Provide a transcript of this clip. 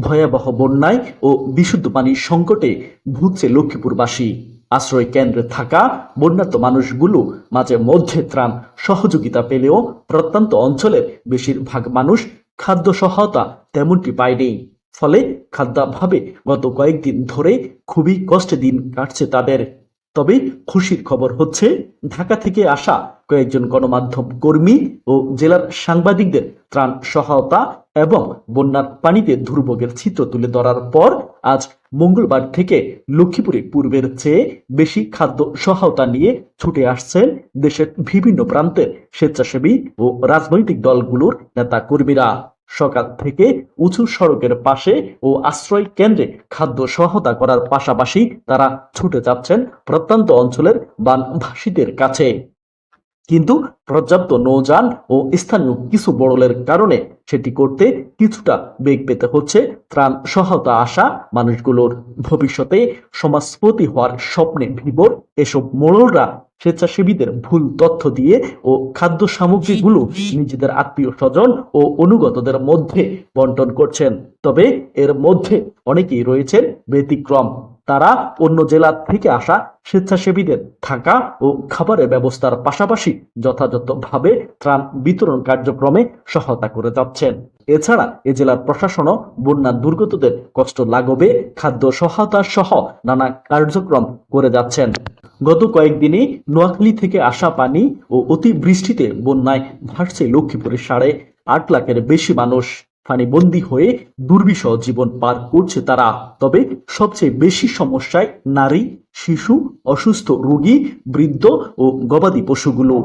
ভয়াবহ বন্যায় ও বিশুদ্ধ পানির সংকটে ভুগছে লক্ষ্মীপুরবাসী। আশ্রয় কেন্দ্রে থাকা বন্যাত মানুষগুলো মাঝে মধ্যে ত্রাণ সহযোগিতা পেলেও প্রত্যন্ত অঞ্চলের বেশিরভাগ মানুষ খাদ্য সহায়তা তেমনটি পায়নি। ফলে খাদ্যাভাবে গত কয়েকদিন ধরে খুবই কষ্টে দিন কাটছে তাদের। তবে খুশির খবর হচ্ছে, ঢাকা থেকে আসা কয়েকজন গণমাধ্যম কর্মী ও জেলার সাংবাদিকদের ত্রাণ সহায়তা এবং বন্যার পানিতে দুর্ভোগের চিত্র তুলে ধরার পর আজ মঙ্গলবার থেকে লক্ষ্মীপুরে পূর্বের চেয়ে বেশি খাদ্য সহায়তা নিয়ে ছুটে আসছেন দেশের বিভিন্ন প্রান্তের স্বেচ্ছাসেবী ও রাজনৈতিক দলগুলোর নেতা কর্মীরা সকাল থেকে উঁচু সড়কের পাশে ও আশ্রয় কেন্দ্রে খাদ্য সহায়তা করার পাশাপাশি তারা ছুটে যাচ্ছেন প্রত্যন্ত অঞ্চলের বানভাসীদের কাছে। কিন্তু পর্যাপ্ত নৌযান ও স্থানীয় কিছু বড়লের কারণে সেটি করতে কিছুটা বেগ পেতে হচ্ছে ত্রাণ সহায়তা আসা মানুষগুলোর। ভবিষ্যতে সমাজপতি হওয়ার স্বপ্নে ভিবর এসব মোড়লরা স্বেচ্ছাসেবীদের ভুল তথ্য দিয়ে ও খাদ্য সামগ্রীগুলো নিজেদের আত্মীয় স্বজন ও অনুগতদের মধ্যে বন্টন করছেন। তবে এর মধ্যে অনেকেই রয়েছেন ব্যতিক্রম। তারা অন্য জেলা থেকে আসা স্বেচ্ছাসেবীদের থাকা ও খাবারের ব্যবস্থার পাশাপাশি যথাযথভাবে ত্রাণ বিতরণ কার্যক্রমে সহায়তা করে যাচ্ছেন। এছাড়া এ জেলার প্রশাসনও বন্যা দুর্গতদের কষ্ট লাগবে খাদ্য সহায়তা সহ নানা কার্যক্রম করে যাচ্ছেন। গত কয়েকদিনে নোয়াখালী থেকে আসা পানি ও অতিবৃষ্টিতে বন্যায় ভাসছে লক্ষ্মীপুরের সাড়ে আট লাখের বেশি মানুষ। পানিবন্দী হয়ে দুর্বিষহ জীবন পার করছে তারা। তবে সবচেয়ে বেশি সমস্যায় নারী, শিশু, অসুস্থ, রোগী, বৃদ্ধ ও গবাদি পশুগুলো।